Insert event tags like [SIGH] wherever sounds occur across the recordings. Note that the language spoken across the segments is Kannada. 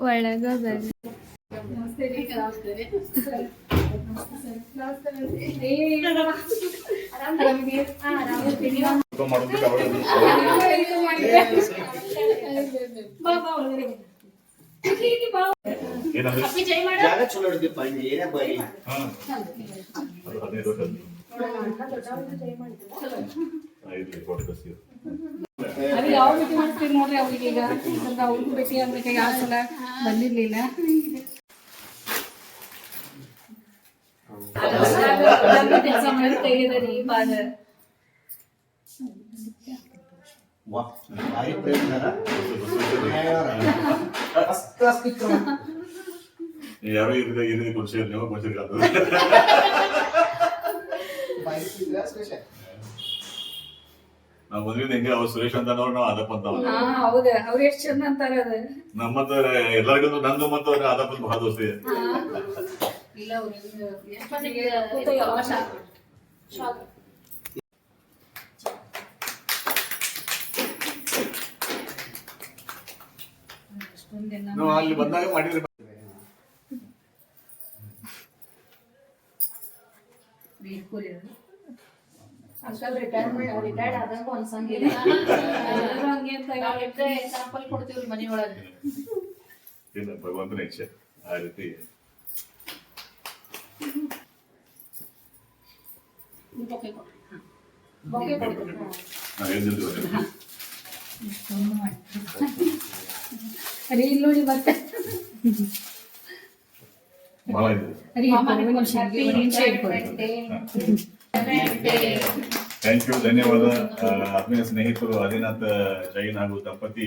ಒಳಗ ಬರ್ರಿ ಊಟ ಮಾಡೋದಕ್ಕೆ ಅವಳು ಏನಂದ್ರೆ ಜಾಗ ಚಲೋ ಹಿಡಿದಿಪ್ಪ ಇಲ್ಲಿ ಏನೇ ಬರೀ ಹಾ ಅದು ಹದಿನೈದು ವರ್ಷ ಐದು ಕೋಟಿ ಕಸಿ ಅದು ಯಾವ ಭೇಟಿ ಮಾಡ್ತೀವಿ ನೋಡ್ರಿ ಅವ್ರಿಗೆ ಈಗ? ಯಾಕಂದ್ರೆ ಅವ್ರಿಗೂ ಭೇಟಿ ಆಗ್ಬೇಕು ಯಾವ ಸಲ ಬಂದಿರ್ಲಿಲ್ಲ? ಕೆಲಸ ಮಾಡಿ ತೆಗೆದರಿ ಬಾಗ ವಾ ಭಾರಿ ಪ್ರಯತ್ನ ಫಸ್ಟ್ ಕ್ಲಾಸ್ ಪಿಕ್ಚರ್ ಯಾರೋ ಇರಿದ ಇರಿದ ಕುರ್ಸಿ ನೀವು ಕುರ್ಸಿ ಭಾರಿ ಪಿಕ್ಚರ್ ಸ್ಪೆಷಲ್ ನಾವು ಮೊದಲಿಂದ ಹೆಂಗೆ ಅವ್ರು ಸುರೇಶ್ ಅಂತ ನಾವು ಅದಪ್ಪ ಅಂತ. ಹಾ ಹೌದ ಅವ್ರು ಎಷ್ಟ್ ಚಂದ ಅಂತಾರ ಅದ ನಮ್ಮತ್ತ ಎಲ್ಲರಿಗೂ ನಂದು ಮತ್ತು ಅವ್ರ ಅದಪ್ಪ ಬಹಳ ದೋಸ್ತಿ. ಇಲ್ಲ ಅವ್ರು ಎಷ್ಟ್ ಮಂದಿಗೆ ನಾವು ಅಲ್ಲಿ ಬಂದಾಗ ಮಾಡಿದ್ರೆ ಅದು. ಅಂಕಲ್ ರಿಟೈರ್ಮೆಂಟ್ ರಿಟೈರ್ಡ್ ಆದಂಗ ಅನ್ಸಂಗಿಲ್ಲ ಎಲ್ಲರೂ ಹಂಗೆ ಅಂತ ನಾವಿದ್ರೆ ಎಕ್ಸಾಂಪಲ್ ಕೊಡ್ತೀವಿ ಮನಿ ಒಳಗೆ ಇಲ್ಲ ಭಗವಂತನ ಇಚ್ಛೆ ಆ ರೀತಿ ಬೊಕ್ಕೆ ಕೊಡ್ರಿ ಬೊಕ್ಕೆ ಕೊಡ್ತೀವಿ ನಾವು ಹೇಳ್ತಿದ್ವಿ ರೀ ಇಲ್ಲಿ ನೋಡಿ ಮತ್ತೆ ಬಹಳ ಇದೆ ರೀ ಒಂದು ನಿಮಿಷ ಒಂದು ನಿಮಿಷ ಇಟ್ಕೊಳ್ಳಿ ಥ್ಯಾಂಕ್ ಯು ಧನ್ಯವಾದ. ಆತ್ಮೀಯ ಸ್ನೇಹಿತರು ಆದಿನಾಥ್ ಜೈನ್ ಹಾಗೂ ದಂಪತಿ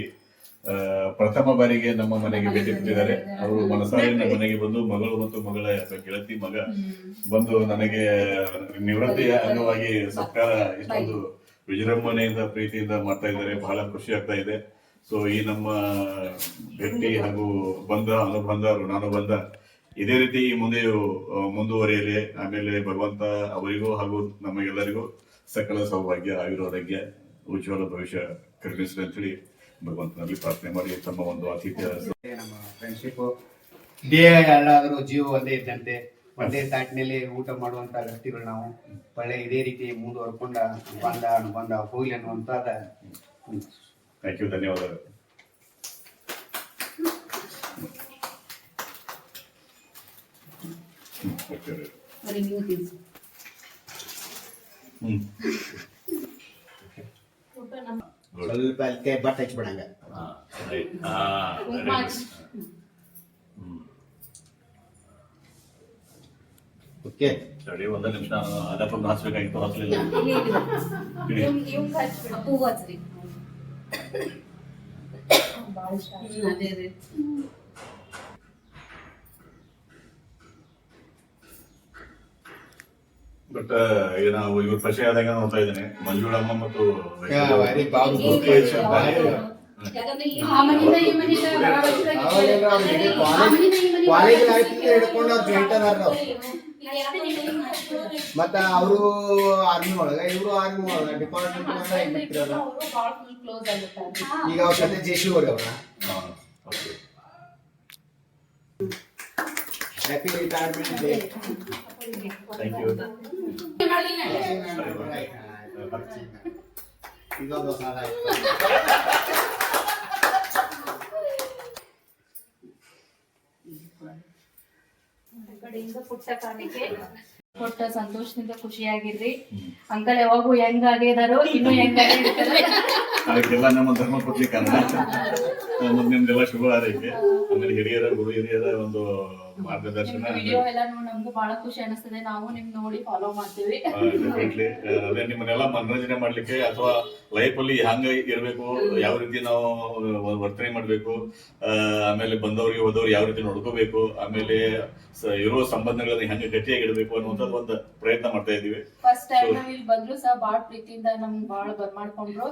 ಪ್ರಥಮ ಬಾರಿಗೆ ನಮ್ಮ ಮನೆಗೆ ಭೇಟಿ ಕೊಟ್ಟಿದ್ದಾರೆ. ಅವರು ಮನಸಾರೆ ನಮ್ಮ ಮನೆಗೆ ಬಂದು ಮಗಳು ಮತ್ತು ಮಗಳ ಗೆಳತಿ ಮಗ ಬಂದು ನನಗೆ ನಿವೃತ್ತಿಯ ಅಂಗವಾಗಿ ಸರ್ಕಾರ ಇಷ್ಟೊಂದು ವಿಜೃಂಭಣೆಯಿಂದ ಪ್ರೀತಿಯಿಂದ ಮಾಡ್ತಾ ಇದ್ದಾರೆ. ಬಹಳ ಖುಷಿ ಆಗ್ತಾ ಇದೆ. ಸೊ ಈ ನಮ್ಮ ಭೇಟಿ ಹಾಗೂ ಬಂಧ ಅನುಬಂಧ ಋಣಾನುಬಂಧ ಇದೇ ರೀತಿ ಮುಂದೆಯೂ ಮುಂದುವರಿಯಲಿ. ಆಮೇಲೆ ಭಗವಂತ ಅವರಿಗೂ ಹಾಗೂ ನಮಗೆಲ್ಲರಿಗೂ ಸಕಲ ಸೌಭಾಗ್ಯ ಆಗಿರೋದಕ್ಕೆ ಉಜ್ವಲ ಭವಿಷ್ಯ ಕರುಣಿಸಲಿ ಅಂತೇಳಿ ಭಗವಂತನಲ್ಲಿ ಪ್ರಾರ್ಥನೆ ಮಾಡಿ ತಮ್ಮ ಒಂದು ಆತಿಥ್ಯ. ನಮ್ಮ ಫ್ರೆಂಡ್ಶಿಪ್ ಡೇ ಎಲ್ಲಾದರೂ ಜೀವ ಒಂದೇ ಇದ್ದಂತೆ ಒಂದೇ ತಾಟಿನಲ್ಲಿ ಊಟ ಮಾಡುವಂತ ವ್ಯಕ್ತಿಗಳು ನಾವು. ಒಳ್ಳೆ ಇದೇ ರೀತಿ ಮುಂದುವರ್ಕೊಂಡ ಬಂದ ಬಂದ ಹೋಗ್ಲಿ ಅನ್ನುವಂತಾದ. ಥ್ಯಾಂಕ್ ಯು ಧನ್ಯವಾದಗಳು. ಹ್ಮ್, ಓಕೆ ರೀ. ಬರೀ ನೀವು ತಿನ್ಸಿ ಹ್ಮ್ ಸ್ವಲ್ಪ ಅದಕ್ಕೆ ಬಟ್ ಹಚ್ಬಿಡಂಗ ಹಾ, right. ಹಾ, very ಕುಂಕುಮ good. ಹ್ಮ್. ಓಕೆ ತಡಿ ಒಂದ ನಿಮಿಷ ಅದಕ್ಕೊಂದು ಹಚ್ಬೇಕಾಗಿತ್ತು ಹಚ್ಚಲಿಲ್ಲ ಇಡಿ. ಹೂವು ಹಚ್ರಿ ಹ್ಮ್, ಅದೇ ಅದೇ ಬಟ್ ಈಗ ನಾವು ಇವ್ರ ಪರಿಚಯ ಆದಾಗ ನೋಡ್ತಾ ಇದ್ದೇನೆ. ಮಂಜುಳಮ್ಮ ಮತ್ತು ಮತ್ತ ಅವರು ಆರ್ಮಿ ಒಳಗ ಇವರು ಆರ್ಮಿ ಒಳಗ ಡಿಪಾರ್ಟ್ಮೆಂಟ್ ಕ್ಲೋಸ್ ಆಗುತ್ತೆ ಈಗ ಅವ್ರ ಜೊತೆ ಜೇಶಿ ಅವ್ರ. Happy retirement day thank you ಇದೊಂದು ಸಾಲ ಪುಟ್ಟ ಕಾಣಿಕೆ ಕೊಟ್ಟ ಸಂತೋಷದಿಂದ ಖುಷಿಯಾಗಿರ್ರಿ. ಅಂಕಲ್ ಯಾವಾಗೂ ಹೆಂಗ್ ಆಗಿದಾರೋ ಇನ್ನು ಹೆಂಗ್ ಅದಕ್ಕೆಲ್ಲ ನಮ್ಮ ಧರ್ಮ ಮತ್ತು ನಿಮ್ದೆಲ್ಲ ಶುಭ ಆರೈಕೆ ಆಮೇಲೆ ಹಿರಿಯರ ಗುರು ಹಿರಿಯರ ಒಂದು ಮಾರ್ಗದರ್ಶನ ವಿಡಿಯೋ ಎಲ್ಲ ನೋಡಿ ನಮ್ಗೂ ಬಹಳ ಖುಷಿ ಅನಿಸ್ತದೆ. ನಾವು ನಿಮ್ ನೋಡಿ ಫಾಲೋ ಮಾಡ್ತೀವಿ. definitely. ಅದೇ ನಿಮ್ಮನ್ನೆಲ್ಲ ಮನರಂಜನೆ ಮಾಡ್ಲಿಕ್ಕೆ ಅಥವಾ ಲೈಫ್ ಅಲ್ಲಿ ಹಂಗ ಇರ್ಬೇಕು ಯಾವ ರೀತಿ ನಾವು ವರ್ತನೆ ಮಾಡ್ಬೇಕು ಆಮೇಲೆ ಬಂದವ್ರಿಗೆ ಹೋದವ್ರು ಯಾವ ರೀತಿ ನೋಡ್ಕೋಬೇಕು ಆಮೇಲೆ ಇರೋ ಸಂಬಂಧಗಳನ್ನ ಹೆಂಗ ಗಟ್ಟಿಯಾಗಿ ಇಡಬೇಕು ಅನ್ನುವಂಥದ್ದು ಒಂದು ಪ್ರಯತ್ನ ಮಾಡ್ತಾ ಇದೀವಿ ಫಸ್ಟ್ ಟೈಮ್ ನಾವ್ ಇಲ್ಲಿ ಬಂದ್ರು ಸಹ ಬಾಳ ಪ್ರೀತಿಯಿಂದ ನಮ್ಗ್ ಬಾಳ ಬರ್ಮಾಡ್ಕೊಂಡ್ರು ಮಾಡ್ಕೊಂಡ್ರು.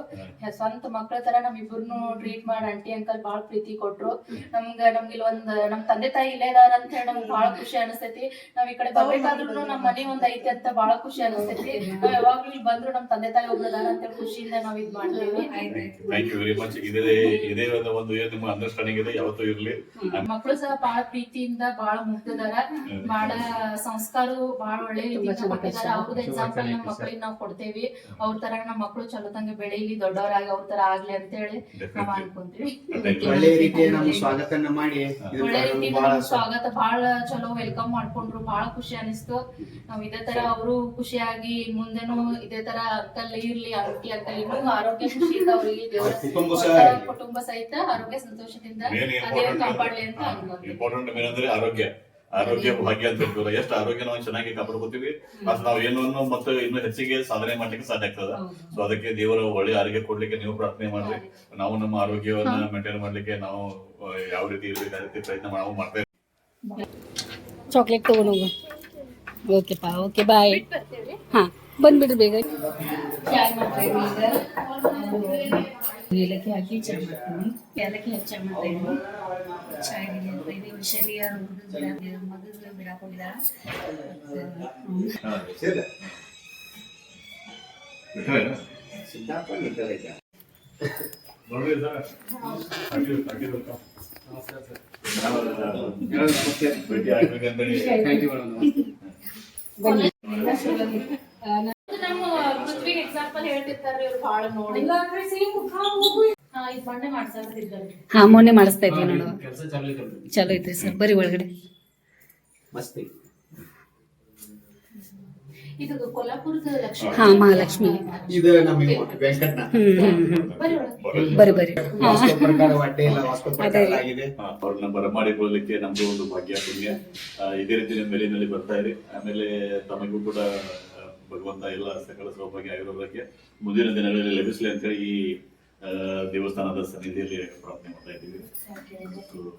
ಸ್ವಂತ ಮಕ್ಳ ತರ ನಮ್ ಇಬ್ಬರನ್ನು ಟ್ರೀಟ್ ಮಾಡಿ ಆಂಟಿ ಅಂಕಲ್ ಬಾಳ ಪ್ರೀತಿ ಕೊಟ್ರು. ನಮ್ಗ ನಮ್ಗೆ ಇಲ್ಲಿ ಒಂದ್ ನಮ್ ತಂದೆ ತಾಯಿ ಇಲ್ಲೇ ಇದಾರ ಅಂತ ಹೇಳಿ ನಮ್ಗೆ ಬಹಳ ಖುಷಿ ಅನಿಸ್ತೈತಿ ನಾವ್ ಈ ಕಡೆ ಬರ್ಬೇಕಾದ್ರೂ ನಮ್ ಮನೆ ಒಂದ್ ಐತಿ ಅಂತ ಬಹಳ ಖುಷಿ ಅನಿಸ್ತೈತಿ ನಾವ್ ಯಾವಾಗ್ಲೂ ಇಲ್ಲಿ ಬಂದ್ರು ನಮ್ ತಂದೆ ತಾಯಿ ಒಬ್ರದಾರ ಅಂತ ಖುಷಿಯಿಂದ ನಾವ್ ಇದ್ ಮಾಡ್ತೀವಿ. ಥ್ಯಾಂಕ್ ಯು ವೆರಿ ಮಚ್ ಇದೇ ಇದೇ ಒಂದು ಒಂದು ಏನ್ ನಿಮ್ಮ ಅಂಡರ್ಸ್ಟ್ಯಾಂಡಿಂಗ್ ಇದೆ ಯಾವತ್ತೂ ಇರಲಿ. ಮಕ್ಕಳು ಸಹ ಬಹಳ ಪ್ರೀತಿಯಿಂದ ಬಹಳ ಮುಗ್ದಾರ ಬಹಳ ಸಂಸ್ಕಾರ ಬಹಳ ಒಳ್ಳೆ ರೀತಿಯಿಂದ ಅವ್ರದ್ದು ಎಕ್ಸಾಂಪಲ್ ನಮ್ಮ ಮಕ್ಕಳಿಗೆ ನಾವು ಕೊಡ್ತೇವಿ. ಅವ್ರ ತರ ನಮ್ಮ ಮಕ್ಕಳು ಚಲೋತಂಗೆ ಬೆಳೀಲಿ ದೊಡ್ಡವರಾಗಿ ಅವ್ರ ತರ ಆಗ್ಲಿ ಅಂತ ಹೇಳಿ ನಾವ್ ಅನ್ಕೊಂತೀವಿ. ಒಳ್ಳೆ ರೀತಿಯ ನಮ್ಮ ಸ್ವಾಗತನ ಮಾಡಿ. ಒಳ್ಳೆ ರೀತಿಯಿಂದ ಬಹಳ ಸ್ವಾಗತ ಬಹಳ ಚಲೋ ವೆಲ್ಕಮ್ ಮಾಡ್ಕೊಂಡ್ರು ಬಹಳ ಖುಷಿ ಅನಿಸ್ತು. ನಾವ್ ಇದೇ ತರ ಅವರು ಖುಷಿಯಾಗಿ ಮುಂದೆನು ಇದೇ ತರ ಅಕ್ಕಲ್ ಇರ್ಲಿ ಆರೋಗ್ಯ ಇನ್ನೂ ಆರೋಗ್ಯ ಖುಷಿಯಿಂದ ಅವರಿಗೆ. ದೇವರ ಕುಟುಂಬ ಸಹ ಕುಟುಂಬ ಸಹಿತ ಆರೋಗ್ಯ ಸಂತೋಷದಿಂದ ದೇವ್ರು ಕಾಪಾಡ್ಲಿ ಅಂತ ಇಂಪಾರ್ಟೆಂಟ್ ಏನಂದ್ರೆ ಆರೋಗ್ಯ. ಆರೋಗ್ಯ ಭಾಗ್ಯ ಅಂತ ಹೇಳ್ತೀವಲ್ಲ ಎಷ್ಟು ಆರೋಗ್ಯ ನಾವು ಚೆನ್ನಾಗಿ ಕಾಪಾಡ್ಕೋತೀವಿ. ಮತ್ತೆ ನಾವು ಏನನ್ನು ಮತ್ತೆ ಇನ್ನು ಹೆಚ್ಚಿಗೆ ಸಾಧನೆ ಮಾಡ್ಲಿಕ್ಕೆ ಸಾಧ್ಯ ಆಗ್ತದ. ಸೊ ಅದಕ್ಕೆ ದೇವರ ಒಳ್ಳೆ ಆರೋಗ್ಯ ಕೊಡ್ಲಿಕ್ಕೆ ನೀವು ಪ್ರಾರ್ಥನೆ ಮಾಡ್ರಿ. ನಾವು ನಮ್ಮ ಆರೋಗ್ಯವನ್ನ ಮೇಂಟೈನ್ ಮಾಡ್ಲಿಕ್ಕೆ ನಾವು ಯಾವ ರೀತಿ ಇರ್ಬೇಕು ಆ ರೀತಿ ಪ್ರಯತ್ನ ನಾವು ಮಾಡ್ತಾ ಇರ್ತೀವಿ. ಚಾಕ್ಲೇಟ್ ತಗೊಂಡು ಹೋಗು ಓಕೆಪ್ಪ ಓಕೆ ಬಾಯ್ ಹಾಂ ಬಂದ್ಬಿಡ್ರಿ ಬೇಗ ಚಾಯ್ ಮಾಡ್ತಾ ಇದ್ವಿ ಈಗ ಏಲಕ್ಕಿ ಹಾಕಿ ಚಾಯ್ ಮಾಡ್ತೀನಿ ಏಲಕ್ಕಿ ಹಚ್ಚ ಮಾಡ್ತಾ ಇದ್ವಿ ಚಾಯ್ ಅಂತ ಇದೀವಿ ಶರೀರ ಮಗು ಬಿಡಾಕ್ ಹೋಗಿದಾರ ಹಾ. ಸೇರ್ಲೆ. ಭೇಟಿ. ನಮ್ಮ ಪೃಥ್ವಿ ಎಕ್ಸಾಂಪಲ್ ಇವ್ರು ಬಹಳ ನೋಡಿ. ಹಾಂ ಮೊನ್ನೆ ಮಾಡಿಸ್ತಾ ಇದ್ವಿ ನೋಡು ಚಲೋ ಐತ್ರಿ ಸರ್ ಬರೀ ಒಳಗಡೆ. ಮಸ್ತಿ ಇದು ಕೊಲ್ಲಾಪುರದ ಲಕ್ಷ್ಮಿ. ಹಾ ಮಹಾಲಕ್ಷ್ಮಿ. ಇದು ನಮಗೆ ವೆಂಕಟ್ನ. ಹಾ, ಅವ್ರನ್ನ ಬರಮಾಡಿಕೊಳ್ಳಲಿಕ್ಕೆ ನಮ್ದು ಒಂದು ಭಾಗ್ಯ ಪುಣ್ಯ. ಇದೇ ರೀತಿ ನಿಮ್ಮ ಮೇಲಿನಲ್ಲಿ ಬರ್ತಾ ಇರಿ ಆಮೇಲೆ ತಮಗೂ ಕೂಡ ಭಗವಂತ ಎಲ್ಲ ಸಕಲ ಸೌಭಾಗ್ಯ ಆಗಿರೋದಕ್ಕೆ ಮುಂದಿನ ದಿನಗಳಲ್ಲಿ ಲಭಿಸಲಿ ಅಂತೇಳಿ ಈ ದೇವಸ್ಥಾನದ ಸನ್ನಿಧಿಯಲ್ಲಿ ಪ್ರಾರ್ಥನೆ ಮಾಡ್ತಾ ಇದ್ದೀವಿ.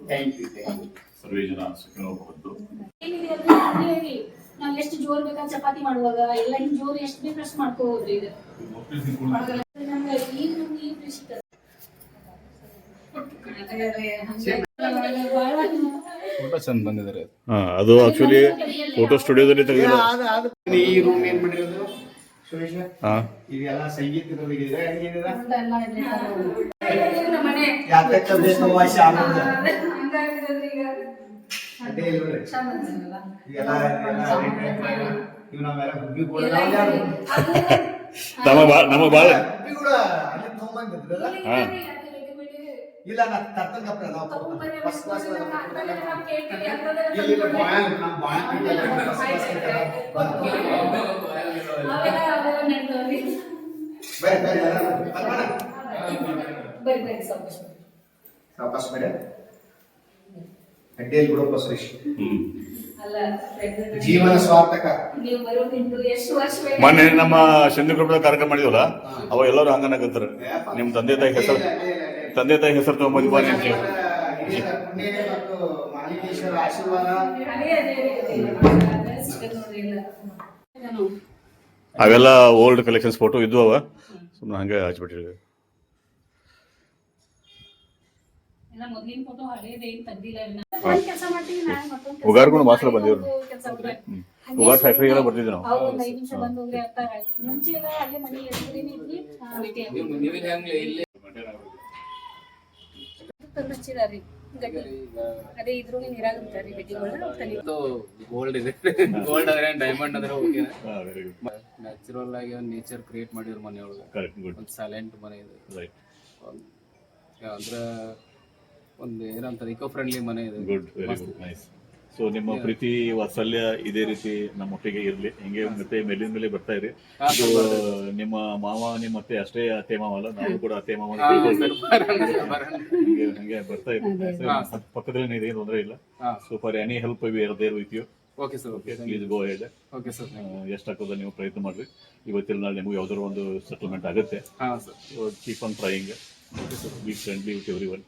ಥ್ಯಾಂಕ್ ಯು ಥ್ಯಾಂಕ್ ಯು ಸರ್ವೇ ಜನ ಸುಖಿನೋ ನಾವ್ ಎಷ್ಟು ಜೋರ್ ಬೇಕಾದ್ರೆ ಚಪಾತಿ ಮಾಡುವಾಗ ಎಲ್ಲ ಹಿಂಗ್ ಜೋರ್ ಎಷ್ಟು ಬೇಕು ಅಷ್ಟು ಮಾಡ್ಕೋಬೋದ್ರಿ ಇದು ನಮ್ಗೆ ಈಗ ನಮ್ಗೆ ಈ ಖುಷಿ ಫೋಟೋ ಚಂದ ಬಂದಿದ್ದಾರೆ ಹಾ ಅದು ಆಕ್ಚುಲಿ ಫೋಟೋ ಸ್ಟುಡಿಯೋದಲ್ಲಿ ತೆಗೆದಿರೋ ಈ ರೂಮ್ ಏನ್ ಮಾಡಿರೋದು ಸುರೇಶ? ಹಾ. ಇದೆಲ್ಲ ಸಂಗೀತ ಇರೋದಿದೆ ಯಾತಕ್ಕ ಆಗೋದು ಈಗ. ಅದೇ ಇಲ್ಲ ನೋಡ್ರಿ. ಎಲ್ಲ ಇವ್ ಗುಬ್ಬಿ ಕೂಡ ನಮ್ಮ ಬಾ ನಮ್ಮ ಬಾಳ ಗುಬ್ಬಿ ಕೂಡ ಅಲ್ಲಿ ತಗೊಂಬಂದಿದ್ರಲ್ಲ? ಹಾ ಇಲ್ಲ ನಾ ಫಸ್ಟ್ ಕ್ಲಾಸ್ ಇಲ್ಲ ಬಾಳ ನಮ್ಮ ಬಾಳ ಫಸ್ಟ್ ಕ್ಲಾಸ್ ಅವೆಲ್ಲ ಅವೆಲ್ಲ ಅಡ್ಡಿಯಲ್ಲಿ ಬಿಡಪ್ಪ ಸುರೇಶ್. ಅಲ್ಲ ಜೀವನ ಸ್ವಾರ್ಥಕ? ಮೊನ್ನೆ ನಮ್ಮ ಶಂಕರಪುರದ ಕಾರ್ಯಕ್ರಮ ಮಾಡಿದ್ವಲ್ಲ ಅವ ಎಲ್ಲರೂ ಹಂಗನಾಗತ್ತಾರ ನಿಮ್ ತಂದೆ ತಾಯಿ ಹೆಸರು ತಂದೆ ತಾಯಿ ಹೆಸರು ತಗೊಂಬಂದ್ ಬಾ ನಿಮ್ ಅವೆಲ್ಲ ಓಲ್ಡ್ ಕಲೆಕ್ಷನ್ಸ್ ಫೋಟೋ ಇದ್ವು ಅವ. ಸುಮ್ಮನೆ ಹಂಗೆ ಹಚ್ಬಿಟ್ಟಿರಿ ಮೊದ್ಲಿನ ಫೋಟೋ ಹಳೇದು ಏನ್ ತೆಗ್ದಿಲ್ಲ ಇನ್ನ. ಒಂದ್ ಕೆಲ್ಸ ಮಾಡ್ತೀವಿ ನಾಳೆ ಮತ್ತೊಂದ್ ಕೆಲ್ಸ ಉಗಾರ್ಗುಣ ಬಂದಿವ್ರು. ಕೆಲ್ಸ. ಉಗಾರ್ ಫ್ಯಾಕ್ಟ್ರಿಗೆಲ್ಲ ಬರ್ತಿದ್ವಿ ನಾವು. ಅವ್ರು ಒಂದ್ ಐದ್ ನಿಮಿಷ ಬಂದ್ ಹೋಗ್ರಿ ಅಂತ. ಆಯ್ತು. ಮುಂಚೆ ಎಲ್ಲ ಅಲ್ಲೇ ಮನೆ ಎದುರುಗಡೆನೇ ಇದ್ವಿ. ಭೇಟಿ ಆದ್ವಿ. ತಂದು ಹಚ್ಚಿದಾರ್ರಿ ಗಟ್ಟಿ. ಅದೇ ಇದ್ರೊಳಗೆ ನೀರಾಗ ಬಿಟ್ಟಾರ್ರಿ ಗಟ್ಟಿಗಳನ್ನ ತಲೆ ಗೋಲ್ಡ್ ಇದೆ. ಗೋಲ್ಡ್ ಆದ್ರೆ ಡೈಮಂಡ್ ಅಂದ್ರೆ ಓಕೆ ವೆರಿ ಗುಡ್ ನ್ಯಾಚುರಲ್ ಆಗಿ ಒಂದು ನೇಚರ್ ಕ್ರಿಯೇಟ್ ಮಾಡಿದ್ರು ಮನೆಯೊಳಗೆ. ಕರೆಕ್ಟ್ ಗುಡ್ ಒಂದು ಸೈಲೆಂಟ್ ಮನೆ ಇದೆ. ರೈಟ್ ಅಂದ್ರೆ ಒಂದು ಏನಂತಾರೆ ಇಕೋ ಫ್ರೆಂಡ್ಲಿ ಮನೆ ಇದೆ. Good very good nice so ನಿಮ್ಮ ಪ್ರೀತಿ ವಾತ್ಸಲ್ಯ ಇದೇ ರೀತಿ ನಮ್ಮ ಒಟ್ಟಿಗೆ ಇರ್ಲಿ. ಹಿಂಗೆ ಮತ್ತೆ ಮೇಲಿನ ಮೇಲೆ ಬರ್ತಾ ಇರಿ. ಇದು ನಿಮ್ಮ ಮಾವ ನಿಮ್ಮ ಅತ್ತೆ ಅಷ್ಟೇ ಅತ್ತೆ ಮಾವ ಅಲ್ಲ? ನಾವು ಕೂಡ ಅತ್ತೆ ಮಾವ ಹಿಂಗೆ ಹಂಗೆ ಬರ್ತಾ ಇರಿ. ಪಕ್ಕದಲ್ಲಿ ಏನು ತೊಂದರೆ ಇಲ್ಲ? Super so far any help we are there with you okay sir okay please go ahead okay sir ಎಷ್ಟಾಗ್ತದ ನೀವು ಪ್ರಯತ್ನ ಮಾಡ್ರಿ. ಇವತ್ತಿಲ್ಲ ನಾಳೆ ನಿಮ್ಗೆ ಯಾವ್ದಾದ್ರು ಒಂದು ಸೆಟಲ್ಮೆಂಟ್ ಆಗುತ್ತೆ. ಹಾಂ sir keep on trying be friendly with everyone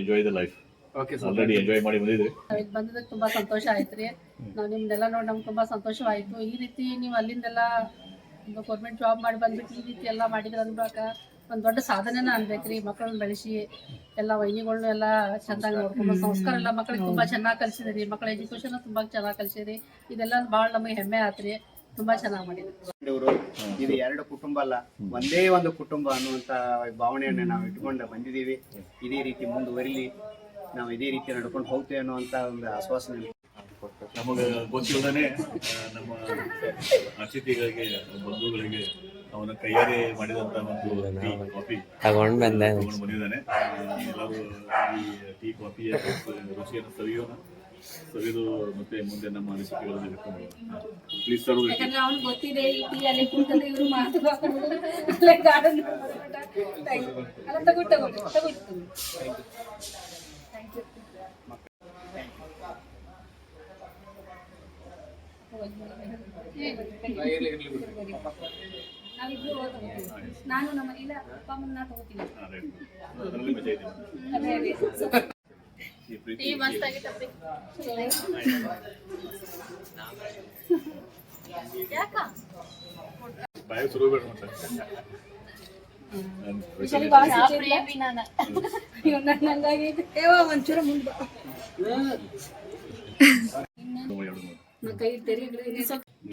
enjoy the life okay sir already enjoy ಮಾಡಿ ಬಂದಿದ್ರಿ. ನಾವ್ ಇಲ್ಲಿ ಬಂದಿದ್ದಕ್ಕೆ ತುಂಬಾ ಸಂತೋಷ ಆಯ್ತ್ರಿ. ನಾವ್ ನಿಮ್ದೆಲ್ಲ ನೋಡಿ ನಮ್ಗೆ ತುಂಬಾ ಸಂತೋಷವಾಯ್ತು. ಈ ರೀತಿ ನೀವು ಅಲ್ಲಿಂದೆಲ್ಲ ಒಂದು ಗೌರ್ಮೆಂಟ್ ಜಾಬ್ ಮಾಡಿ ಬಂದ್ಬಿಟ್ಟು ಈ ರೀತಿ ಎಲ್ಲ ಮಾಡಿದ್ರ ಅಂದ್ರಾಕ ಒಂದು ದೊಡ್ಡ ಸಾಧನೆನ ಅನ್ಬೇಕ್ರಿ. ಮಕ್ಕಳನ್ನ ಬೆಳೆಸಿ ಎಲ್ಲ ವೈನಿಗಳನ್ನ ಎಲ್ಲ ಚೆನ್ನಾಗಿ ನೋಡ್ಕೊಂಡು ಸಂಸ್ಕಾರ ಎಲ್ಲ ಮಕ್ಕಳಿಗೆ ತುಂಬಾ ಚೆನ್ನಾಗಿ ಕಲಿಸಿದ್ರಿ. ಮಕ್ಕಳ ಎಜುಕೇಶನ್ ತುಂಬಾ ಚೆನ್ನಾಗಿ ಕಲಿಸಿದ್ರಿ. ಇದೆಲ್ಲ ಭಾಳ ನಮಗೆ ಹೆಮ್ಮೆ ಆತ್ರಿ. ತುಂಬಾ ಚೆನ್ನಾಗಿ ಮಾಡಿದ್ರಿ. ಇವರು ಇದು ಎರಡು ಕುಟುಂಬ ಅಲ್ಲ ಒಂದೇ ಒಂದು ಕುಟುಂಬ ಅನ್ನುವಂತ ಭಾವನೆಯನ್ನ ನಾವು ಇಟ್ಕೊಂಡು ಬಂದಿದ್ದೀವಿ. ಇದೇ ರೀತಿ ಮುಂದುವರಿಲಿ ನಾವು ಇದೇ ರೀತಿ ನಡ್ಕೊಂಡು ಹೋಗ್ತೇವೆ ಅನ್ನುವಂತ ಒಂದು ಆಶ್ವಾಸನೆ ನಮಗೆ. ಗೊತ್ತಿಲ್ಲದೇ ನಮ್ಮ ಅತಿಥಿಗಳಿಗೆ ಬಂಧುಗಳಿಗೆ ಅವನ ಕೈಯಾರೆ ಮಾಡಿದಂತ ಒಂದು ಟೀ ಕಾಫಿ ತಗೊಂಡ್ ಬಂದೆ. ತಗೊಂಡು ಬಂದಿದ್ದಾನೆ. ಎಲ್ಲರೂ ಈ ಟೀ ಕಾಫಿಯ ರುಚಿಯನ್ನು ಸವಿಯೋಣ. ಸವಿದು ಮತ್ತೆ ಮುಂದೆ ನಮ್ಮ ಅನಿಸಿಕೆಗಳನ್ನು ವ್ಯಕ್ತ ಪ್ಲೀಸ್ ಸರ್ ಯಾಕಂದ್ರೆ ಅವ್ನು ಗೊತ್ತಿದೆ ಈ ಟೀ ಅಲ್ಲಿ ಕುಂತದೆ ಇವರು ಮಾತು ಅಲ್ಲೇ ಗಾರ್ಡನ್ ಅಲ್ಲ ತಗೋ ತಗೋ ತಗೋ ನಾವಿಬ್ರು ನಾನು ನಮ್ಮ ಇಲ್ಲ ಅಪ್ಪ ಅಮ್ಮನ್ನ ತಗೋತೀನಿ ಅದರಲ್ಲಿ ಮಜಾ ಇದೆ ಅದೇ ಅದೇ ಈ ಪ್ರೀತಿ ಬಾಯ ಶುರು ಬೇಡ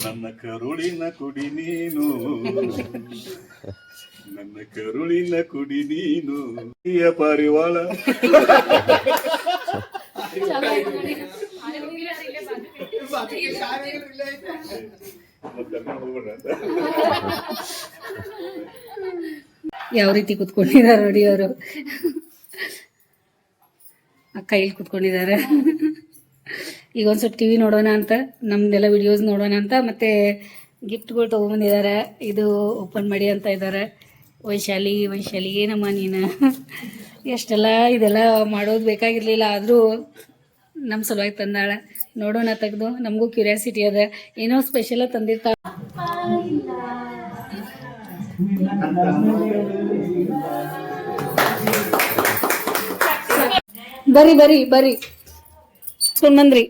ನನ್ನ ಕರುಳಿನ ಕುಡಿ ನೀನು. ನನ್ನ ಕರುಳಿನ ಕುಡಿ ನೀನು. ಪರಿವಾಳ ಚಲೋ ಆಯ್ತು ನೋಡಿ. ಮತ್ತೆ ಕರ್ಕೊಂಡು ಹೋಗ್ಬೇಡ್ರಿ ಅಂತ. ಯಾವ ರೀತಿ ಕುತ್ಕೊಂಡಿದ್ದಾರೆ ನೋಡಿ ಅವರು? ಕೈಯಲ್ಲಿ ಕುತ್ಕೊಂಡಿದ್ದಾರೆ. ಈಗ ಒಂದು ಸ್ವಲ್ಪ ಟಿವಿ ನೋಡೋಣ ಅಂತ, ನಮ್ದೆಲ್ಲ ವಿಡಿಯೋಸ್ ನೋಡೋಣ ಅಂತ, ಮತ್ತೆ ಗಿಫ್ಟ್ಗಳು ತೊಗೊಂಬಂದಿದ್ದಾರೆ ಇದು ಓಪನ್ ಮಾಡಿ ಅಂತ ಇದ್ದಾರೆ. ವೈಶಾಲಿ ವೈಶಾಲಿ ಏನಮ್ಮ ನೀನು. ಎಷ್ಟೆಲ್ಲ ಇದೆಲ್ಲ ಮಾಡೋದು ಬೇಕಾಗಿರಲಿಲ್ಲ, ಆದರೂ ನಮ್ಮ ಸಲುವಾಗಿ ತಂದಾಳ. ನೋಡೋಣ ತೆಗೆದು. ನಮಗೂ ಕ್ಯೂರಿಯಾಸಿಟಿ ಅದ. ಏನೋ ಸ್ಪೆಷಲ್ ತಂದಿರ್ತಾಳೆ. ಬರಿ ಬರಿ ಬರಿ. ಸುಮ್ಮಂದ್ರಿ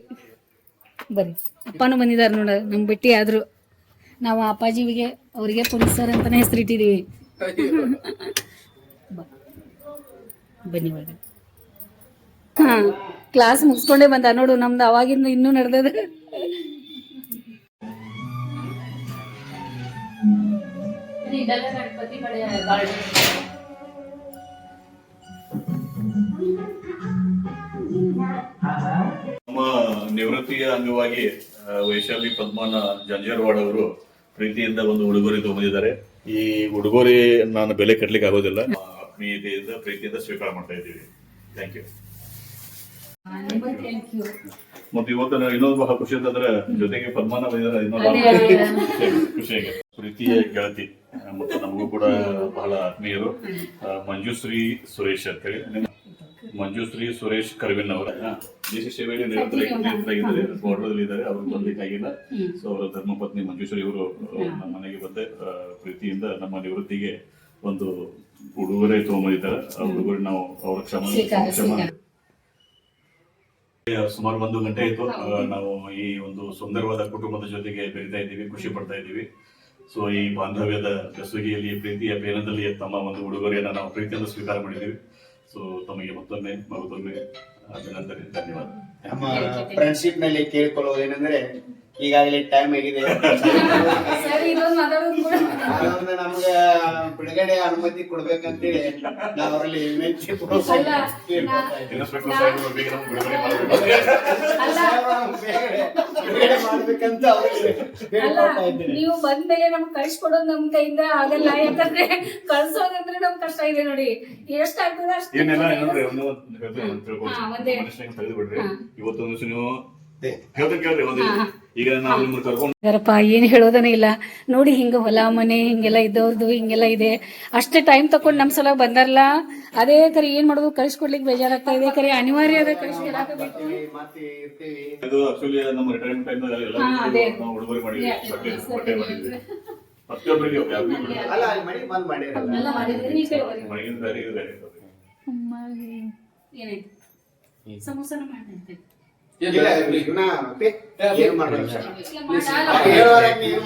ಬರಿ. ಅಪ್ಪನೂ ಬಂದಿದ್ದಾರೆ ನೋಡ. ನಮ್ ಬಿಟ್ಟಿ ಆದ್ರು. ನಾವು ಅಪ್ಪಾಜಿವಿಗೆ ಅವರಿಗೆ ಪೊಲೀಸ್ ಸರ್ ಅಂತಾನೆ ಹೆಸರಿಟ್ಟಿದೀವಿ. ಬನ್ನಿ ಒಳಗೆ ಹಾ. ಕ್ಲಾಸ್ ಮುಗಿಸ್ಕೊಂಡೇ ಬಂದ. ನೋಡು, ನಮ್ದು ಅವಾಗಿಂದ ಇನ್ನೂ ನಡೆದದ. ನಮ್ಮ ನಿವೃತ್ತಿಯ ಅಂಗವಾಗಿ ವೈಶಾಲಿ ಪದ್ಮನ ಜಂಜರ್ವಾಡ್ ಅವರು ಪ್ರೀತಿಯಿಂದ ಒಂದು ಉಡುಗೊರೆ ತಗೊಂಡಿದ್ದಾರೆ. ಈ ಉಡುಗೊರೆ ನಾನು ಬೆಲೆ ಕಟ್ಟಲಿಕ್ಕೆ ಆಗೋದಿಲ್ಲ. ಆತ್ಮೀಯತೆಯಿಂದ ಪ್ರೀತಿಯಿಂದ ಸ್ವೀಕಾರ ಮಾಡ್ತಾ ಇದ್ದೀವಿ. ಥ್ಯಾಂಕ್ ಯು ಮತ್ತೆ ಇವತ್ತು ಇನ್ನೊಂದು ಬಹಳ ಖುಷಿ ಅಂತಂದ್ರೆ ಜೊತೆಗೆ ಪದ್ಮನ ಖುಷಿ ಪ್ರೀತಿಯ ಗೆಳತಿ ಮತ್ತು ನಮಗೂ ಕೂಡ ಬಹಳ ಆತ್ಮೀಯರು ಮಂಜುಶ್ರೀ ಸುರೇಶ್ ಅಂತೇಳಿ. ಮಂಜುಶ್ರೀ ಸುರೇಶ್ ಕರ್ವಿನ್ ಅವರ ದೇಶ ಸೇವೆಯಲ್ಲಿ ನಿರಂತರ ಇದ್ದಾರೆ ಬಾರ್ಡರ್ ಇದ್ದಾರೆ ಅವರು ಬರ್ಲಿಕ್ಕಾಗಿಲ್ಲ ಸೊ ಅವರ ಧರ್ಮಪತ್ನಿ ಮಂಜುಶ್ರೀ ಅವರು ನಮ್ಮ ಮನೆಗೆ ಬಂದೆ ಪ್ರೀತಿಯಿಂದ ನಮ್ಮ ನಿವೃತ್ತಿಗೆ ಒಂದು ಉಡುಗೊರೆ ತೊಗೊಂಡಿದ್ದಾರೆ ಆ ಉಡುಗೊರೆ ನಾವು ಅವ್ರ ಕ್ಷಮ ಕ್ಷಮ. ಸುಮಾರು ಒಂದು ಗಂಟೆ ಆಯ್ತು. ನಾವು ಈ ಒಂದು ಸುಂದರವಾದ ಕುಟುಂಬದ ಜೊತೆಗೆ ಬೆರಿತಾ ಇದ್ದೀವಿ ಖುಷಿ ಪಡ್ತಾ ಇದ್ದೀವಿ. ಸೊ ಈ ಬಾಂಧವ್ಯದ ಬೆಸುಗೆಯಲ್ಲಿ ಪ್ರೀತಿಯ ಬೇನದಲ್ಲಿ ತಮ್ಮ ಒಂದು ಉಡುಗೊರೆಯನ್ನು ನಾವು ಪ್ರೀತಿಯಿಂದ ಸ್ವೀಕಾರ ಮಾಡಿದ್ದೀವಿ. ಸೊ ತಮಗೆ ಮತ್ತೊಮ್ಮೆ ಮಗದೊಮ್ಮೆ ಅಭಿನಂದನೆ ಧನ್ಯವಾದ. ನಮ್ಮ ಫ್ರೆಂಡ್ಶಿಪ್ನಲ್ಲಿ ಕೇಳಿಕೊಳ್ಳುವುದೇನೆಂದ್ರೆ ಈಗಾಗಲೇ ಟೈಮ್ ಆಗಿದೆ ಅದೊಂದು ನಮ್ಗೆ ಬಿಡುಗಡೆ ಅನುಮತಿ ಕೊಡ್ಬೇಕಂತೇಳಿ ನಾವು ಅವರಲ್ಲಿ ವಿನಂತಿ ಬಿಡುಗಡೆ ಮಾಡಬೇಕು. ಬಿಡುಗಡೆ- ಬಿಡುಗಡೆ ಮಾಡ್ಬೇಕಂತ ಇದ್ದೀನಿ. ನೀವು ಬಂದ್ಮೇಲೆ ನಮ್ಗೆ ಕಳಿಸ್ಕೊಡೋದು ನಮ್ ಕೈಯಿಂದ ಆಗಲ್ಲ. ಯಾಕಂದ್ರೆ ಕಳ್ಸೋದಂದ್ರೆ ನಮ್ ಕಷ್ಟ ಇದೆ ನೋಡಿ. ಎಷ್ಟಾಗ್ತದೆ ಅಷ್ಟೇ. ಇವತ್ತೊಂದು ನೀವು ಏನು ಹೇಳೋದನೇ ಇಲ್ಲ. ನೋಡಿ ಹಿಂಗ ಹೊಲ ಮನೆ ಹಿಂಗೆಲ್ಲ ಇದ್ದವ್ರದ್ದು ಹಿಂಗೆಲ್ಲ ಇದೆ. ಅಷ್ಟೇ ಟೈಮ್ ತಕೊಂಡು ನಮ್ ಸಲ ಬಂದಾರಲ್ಲ ಅದೇ ಕರೆ ಏನ್ ಮಾಡೋದು? ಕಳಿಸ್ಕೊಡ್ಲಿಕ್ಕೆ ಬೇಜಾರಾಗ್ತಾ ಇದೆ. ಕರೆ ಅನಿವಾರ್ಯ ಅದ ಬೇರೆ ಸಮೋಸನ ಇಲ್ಲ ಇವ್ನ ಮತ್ತೆ ಏನ್ ಸರ್? ನೀವ್.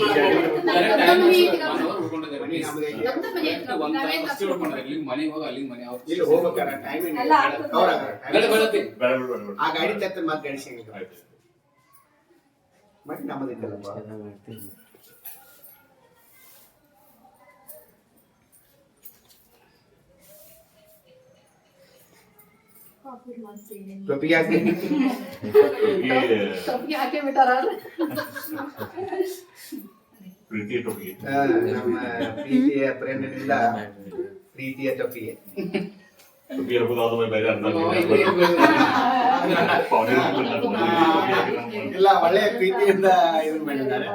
ಮನೆಗೆ ಹೋಗಿ ಅಲ್ಲಿಗೆ ಮನೆ ಅವ್ರು ಇಲ್ಲಿ ಹೋಗ್ಬೇಕಾರ ಆಗ್ತದೆ. ಅವ್ರ. ಆ ಗಾಡಿ ತತ್ತ ಮತ್ತೆ ಗಳಿಸಂಗಿಲ್ಲ ಆಯ್ತು. ಮತ್ತೆ ನಮ್ಮದಿದ್ದಲ್ಲಪ್ಪ ಟೊಪಿಗೆ ಹಾಕಿ ಟೊಪ್ಪಿಗೆ ಹಾಕೇ ಬಿಟ್ಟಾರ ಪ್ರೀತಿ ಟೊಪ್ಪಿಗೆ ಆ, ನಮ್ಮ ಪ್ರೀತಿಯ ಪ್ರೇಮದಿಂದ ಪ್ರೀತಿಯ ಟೊಪಿಗೆ ಟೊಪ್ಪಿ ಹಾಕೋದಾದ್ಮೇಲೆ ಬೇರೆ ಅರ್ಥ ಪಾವನೆ ಇಲ್ಲ ಒಳ್ಳೆ ಪ್ರೀತಿಯಿಂದ ಇದನ್ನ ಮಾಡಿದ್ದಾರೆ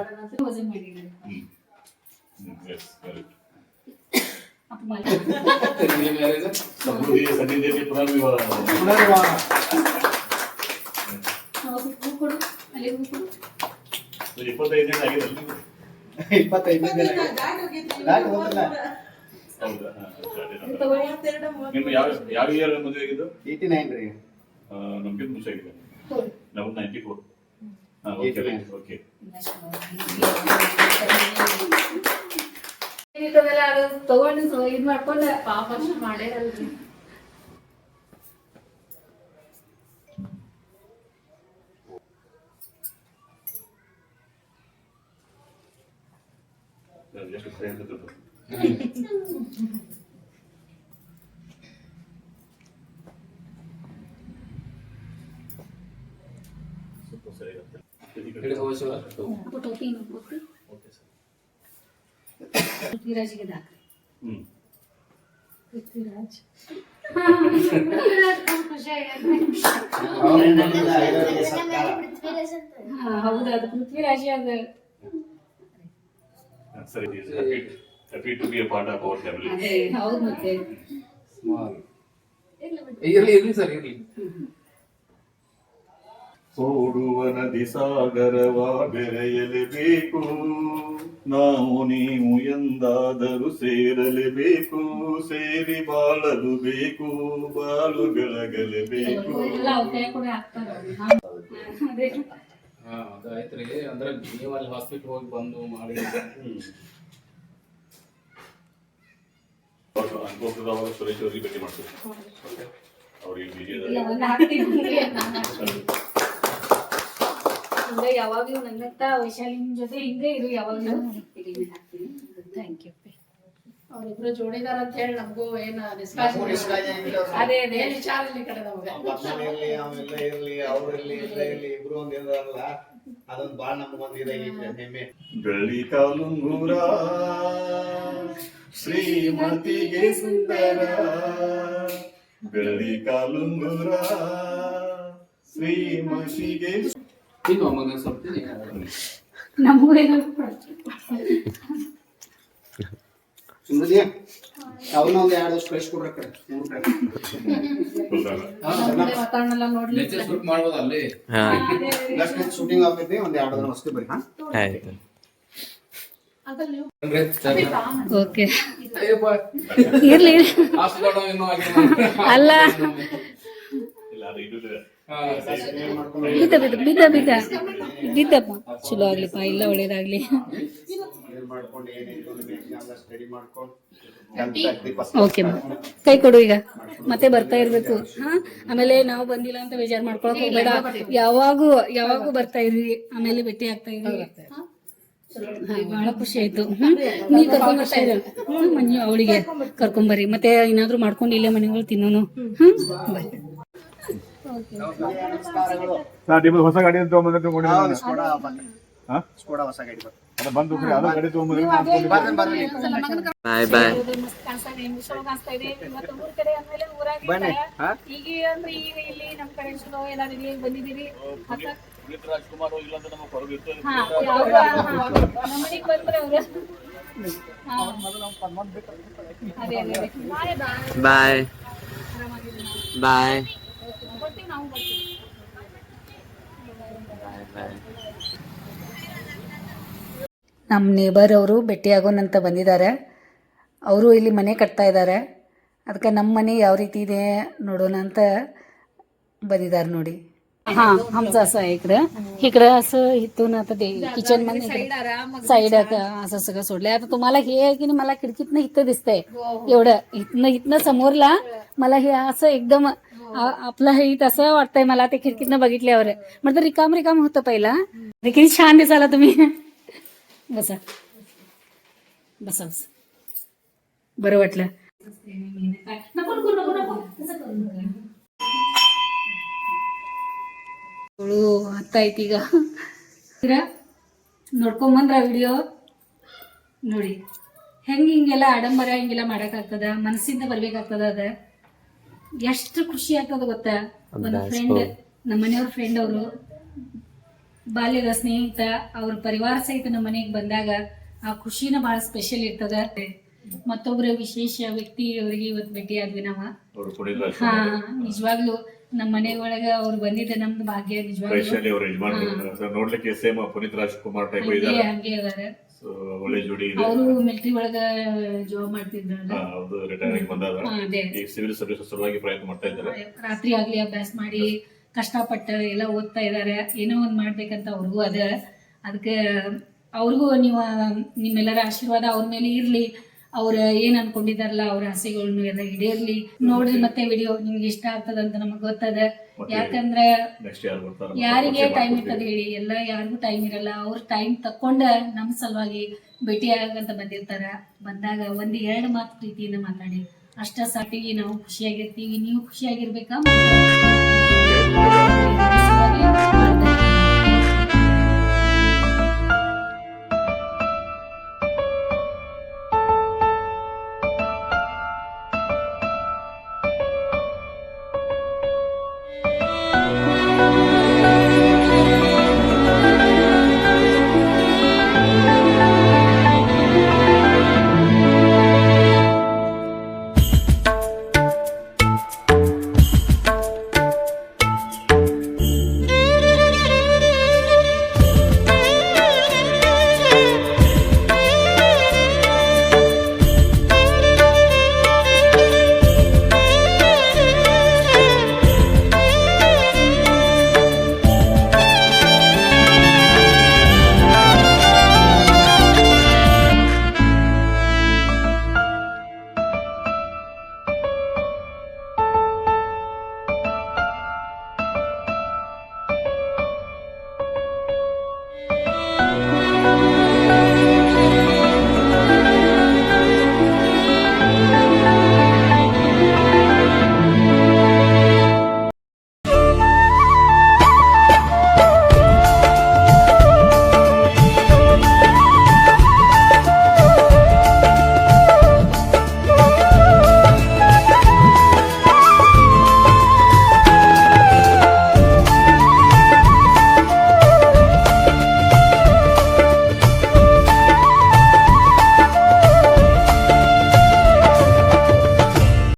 ಯಾವ ಇಯರ್ ಮದುವೆ ಆಗಿದ್ದು? ಏಯ್ಟಿ ನೈನ್ ರೀ. ನಮ್ಗಿಂತ ಮುಂಚೆ ಆಗಿದೆ. ನಾವು ನೈಂಟಿ ಫೋರ್. ಓಕೆ 89. ಓಕೆ ಇಂಥವೆಲ್ಲ ಅದು ತಗೊಂಡು ಇದ್ ಮಾಡ್ಕೊಂಡ ಪಾಪ. ಸ್ವಲ್ಪ ಸರಿ. [LAUGHS] ಹೋಗಿ ಶಿವ. ಅಪ್ಪ ಟೋಪಿ ಇನ್ನೊಂದು ಕೊಟ್ಟು ಓಕೆ ಸರ್. ಪೃಥ್ವಿರಾಜ್ಗೆ ದಾಖಲೆ ಹ್ಮ್ ಪೃಥ್ವಿರಾಜ್ ಖುಷಿ ಹಾ ಹೌದು ಅದು ಪೃಥ್ವಿರಾಜ್ ಅದು ಸರಿ happy happy to be a part of our family ಅದೇ ಹೌದು ಮತ್ತೆ Small. ಇರ್ಲಿ ಇರ್ಲಿ ಸರ್ ಇರ್ಲಿ ಓಡುವ ನದಿ ಸಾಗರವ ಬೆರೆಯಲೇಬೇಕು ನಾವು ನೀವು ಎಂದಾದರೂ ಸೇರಲೇಬೇಕು ಸೇರಿ ಬಾಳಲು ಬೇಕು ಬಾಳು ಬೆಳಗಲೇಬೇಕು ಹಾ. ಅದು. ಆಯ್ತ್ರಿ ಅಂದ್ರೆ ನೀವು ಅಲ್ಲಿ ಹಾಸ್ಪಿಟಲ್ ಹೋಗಿ ಬಂದು ಮಾಡಿ. ಅನುಭವದವಾಗ ಸುರೇಶ್ ಅವರಿಗೆ ಭೇಟಿ ಮಾಡ್ತೀವಿ. ಅವ್ರಿಗೆ ಬಿಜಿ ಇಲ್ಲ ಒಂದು ಹಾಕ್ತೀನಿ ಹಂಗೆ ಯಾವಾಗಲೂ ನನ್ನತ್ತ ವೈಶಾಲಿನ ಜೊತೆ ಹಿಂಗೆ ಇರು ಯಾವಾಗ್ಲೂ ಥ್ಯಾಂಕ್ ಯು ಅವ್ರಿಬ್ರು ಜೋಡಿದಾರ ಅಂತ ಹೇಳಿ ನಮಗೂ ಏನ. ಅದೇ ಅದೇ. ವಿಚಾರ ಇಲ್ಲಿ ಕಡೆ ನಮ್ಗೆ? ಮಕ್ಕಳು ಇರ್ಲಿ ಅವೆಲ್ಲ ಇರ್ಲಿ ಅವ್ರಿರ್ಲಿ ಇಲ್ಲ ಇರ್ಲಿ ಇಬ್ರು ಒಂದ್ ಇರಲ್ಲ ಅದೊಂದ್ ಬಾಳ್ ನಮಗೊಂದ್ ಇದಾಗೈತೆ ಹೆಮ್ಮೆ ಬೆಳ್ಳಿ ಕಾಲುಂಗೂರ ಶ್ರೀಮತಿಗೆ ಸುಂದರ. ಬೆಳ್ಳಿ ಕಾಲುಂಗೂರ ಶ್ರೀಮತಿಗೆ ಇನ್ನು ಅಮ್ಮನ ಸ್ವಲ್ಪ ತಿನ್ನಿ. ನಮಗೂ ಏನಾದ್ರು ಸುಂದರಿ ಅವನ್ನ ಒಂದು ಎರಡು ವರ್ಷ ಕಳಿಸ್ಕೊಡ್ರ ಕಡೆ ಮೂರ್ ಕಡೆ. ಹಾ, ನಮ್ಮನೆ ವಾತಾವರಣ ಎಲ್ಲ ನೋಡ್ಲಿ ಲೆಕ್ಚರ್ ಶುರು ಮಾಡ್ಬೋದು ಅಲ್ಲಿ? ನೆಕ್ಸ್ಟ್ ಶೂಟಿಂಗ್ ಆಗ್ತೈತಿ ಒಂದ್ ಎರಡು ದಿನ ಆಯ್ತು. ಓಕೆ. ಇರ್ಲಿ. ಅಲ್ಲ. ಬಿದ್ದ ಬಿದ್ದ ಬಿದ್ದ ಬಿದ್ದ. ಬಿದ್ದಪ್ಪ. ಚಲೋ ಆಗ್ಲಿಪ್ಪ ಇಲ್ಲ ಒಳ್ಳೇದಾಗ್ಲಿ. ಓಕೆ ಕೈ ಕೊಡು ಈಗ. ಮತ್ತೆ ಬರ್ತಾ ಇರ್ಬೇಕು. ಹಾ? ಆಮೇಲೆ ನಾವು ಬಂದಿಲ್ಲ ಅಂತ ಬೇಜಾರು ಮಾಡ್ಕೊಳಕ್ ಹೋಗ್ಬೇಡ. ಯಾವಾಗೂ ಯಾವಾಗೂ ಬರ್ತಾ ಇರ್ರಿ ಆಮೇಲೆ ಭೇಟಿ ಆಗ್ತಾ ಇರ್ರಿ ಬಹಳ ಖುಷಿ ಆಯ್ತು. ನೀ ಕರ್ಕೊಂಡ್ ಬರ್ತಾ ಇರ. ಮಂಜು ಅವಳಿಗೆ ಕರ್ಕೊಂಬರ್ರಿ ಮತ್ತೆ ಏನಾದ್ರು ಮಾಡ್ಕೊಂಡು ಇಲ್ಲೇ ಮನೆಗಳು ತಿನ್ನೋನು. ಹ್ಮ್? ಬರ್ರಿ ನಮಸ್ಕಾರಗಳು ಹೊಸ ಗಾಡಿ ತಗೊಂಬಂದ್ರೆ ಹೌದು, ಸ್ಕೋಡಾ ಬನ್ನಿ ಹಾ? ಸ್ಕೋಡಾ ಹೊಸ ಗಾಡಿ ಬಂತು. ಬಂದು ಅದು ಗಾಡಿ ಬರ್ರಿ. ಬಾಯ್ ಬಾಯ್ ಬನ್ನಿ? ಈಗ ಅಂದ್ರೆ ಈಗ ಇಲ್ಲಿ ನಮ್ಮ ಕಡೆ ಚಲೋ ಎಲ್ಲ ಇಲ್ಲಿ ಬಂದಿದ್ದೀರಿ ಮತ್ತ ಪುನೀತ್ ರಾಜ್ಕುಮಾರ್ ಇಲ್ಲ ಅಂತ ನಮಗೆ ಹೊರಗಿತ್ತು ಹಾ ಯಾವಾಗ ನಮ್ಮ ಮನೆಗ್ ಬಂದ್ರೆ ಅವ್ರು. ಬಾಯ್ ಬಾಯ್. ಬಾಯ್ ಆರಾಮಾಗಿದ್ದೀನಿ ನಾವು. ಬಾಯ್ ಬರ್ತೀವಿ ನಾವು ಬರ್ತೀವಿ ಬಾಯ್ ನಮ್ಮ ನೇಬರ್ ಅವರು ಭೇಟಿಯಾಗೋಣಂತ ಬಂದಿದ್ದಾರೆ ಅವರು ಇಲ್ಲಿ ಮನೆ ಕಟ್ತಾ ಇದ್ದಾರೆ ಅದಕ್ಕೆ ನಮ್ಮ ಮನೆ ಯಾವ ರೀತಿ ಇದೆ ನೋಡೋಣ ಅಂತ ಬಂದಿದ್ದಾರೆ ನೋಡಿ हा आमचं असं आहे इकडं इकडं असं इथून आता ते किचन मध्ये साईड असं सगळं सोडलंय आता तुम्हाला हे आहे की नाही मला खिडकीतनं इथं दिसतंय एवढं इथनं इथनं समोरला मला हे असं एकदम आ- आपलं हे तसं वाटतंय मला ते खिडकीतनं बघितल्यावर म्हणजे रिकाम रिकाम होतं पहिला ते किती छान दिसाला तुम्ही बसा बसा बसा बरं वाटलं नको नको नको नको तसं करू नका. ಅವಳು ಹತ್ತ ಈಗ ನೋಡ್ಕೊಂಬಂದ್ರ ವಿಡಿಯೋ ನೋಡಿ ಹೆಂಗೆ ಹಿಂಗೆಲ್ಲ ಆಡಂಬರ ಹಿಂಗೆಲ್ಲ ಮಾಡೋಕ್ಕಾಗ್ತದ ಮನಸ್ಸಿಂದ ಬರ್ಬೇಕಾಗ್ತದ ಅದ ಎಷ್ಟು ಖುಷಿ ಆಗ್ತದ ಗೊತ್ತಾ? ಒಂದು ಫ್ರೆಂಡ್ ನಮ್ಮ ಮನೆಯವ್ರ ಫ್ರೆಂಡ್ ಅವರು ಬಾಲ್ಯದ ಸ್ನೇಹಿತ ಅವ್ರ ಪರಿವಾರ ಸಹಿತ ನಮ್ಮ ಮನೆಗೆ ಬಂದಾಗ ಆ ಖುಷಿನ ಬಹಳ ಸ್ಪೆಷಲ್ ಇರ್ತದ. ಮತ್ತೊಬ್ಬರ ವಿಶೇಷ ವ್ಯಕ್ತಿ ಅವರಿಗೆ ಇವತ್ತು ಭೇಟಿ ಆದ್ವಿ ನಾವ. ಹಾ ನಿಜವಾಗ್ಲೂ ನಮ್ಮ ಮನೆ ಒಳಗ ಅವ್ರು ಬಂದಿದ್ದ ನಮ್ದು ಭಾಗ್ಯ ನಿಜವಾಗ್ಲೂ. ನೋಡ್ಲಿಕ್ಕೆ ಸೇಮ್ ಪುನೀತ್ ರಾಜ್ಕುಮಾರ್ ಟೈಪ್ ಹಂಗೆ ಅದಾರ ಒಳ್ಳೆ ಜೋಡಿ ಇದೆ. ಅವರು ಮಿಲಿಟರಿ ಒಳಗ ಜಾಬ್ ಮಾಡ್ತಿದ್ರಲ್ಲ ಹಾ, ಅವ್ರು ರಿಟೈರ್ ಆಗಿ ಬಂದಾರ ಈಗ ಸಿವಿಲ್ ಸರ್ವಿಸ್ ಸಲುವಾಗಿ ಪ್ರಯತ್ನ ಮಾಡ್ತಾ ಇದ್ದಾರೆ. ರಾತ್ರಿ ಆಗ್ಲಿ ಅಭ್ಯಾಸ ಮಾಡಿ ಕಷ್ಟಪಟ್ಟು ಎಲ್ಲ ಓದ್ತಾ ಇದಾರೆ ಏನೋ ಒಂದ್ ಮಾಡ್ಬೇಕಂತ ಅವ್ರಿಗೂ ಅದ. ಅದಕ್ಕೆ ಅವ್ರಿಗೂ ನೀವು ನಿಮ್ಮೆಲ್ಲರ ಆಶೀರ್ವಾದ ಅವ್ರ ಮೇಲೆ ಇರ್ಲಿ. ಅವ್ರ ಏನ್ ಅನ್ಕೊಂಡಿದಾರಲ್ಲ ಅವ್ರ ಆಸೆಗಳನ್ನ ಎಲ್ಲ ಈಡೇರ್ಲಿ ನೋಡ್ರಿ ಮತ್ತೆ ವಿಡಿಯೋ ನಿಮ್ಗೆ ಇಷ್ಟ ಆಗ್ತದ ಅಂತ ನಮಗ್ ಗೊತ್ತದ. ಯಾಕಂದ್ರೆ ಯಾರಿಗೆ ಟೈಮ್ ಇರ್ತದ ಹೇಳಿ. ಎಲ್ಲ ಯಾರಿಗೂ ಟೈಮ್ ಇರಲ್ಲ. ಅವ್ರ ಟೈಮ್ ತಕ್ಕೊಂಡ ನಮ್ ಸಲುವಾಗಿ ಭೇಟಿ ಆಗಂತ ಬಂದಿರ್ತಾರ. ಬಂದಾಗ ಒಂದ್ ಎರಡ್ ಮಾತು ಪ್ರೀತಿಯಿಂದ ಮಾತಾಡಿ. ಅಷ್ಟ ಸಾಟಿಗೆ ನಾವು ಖುಷಿಯಾಗಿರ್ತೀವಿ. ನೀವು ಖುಷಿಯಾಗಿರ್ಬೇಕಾ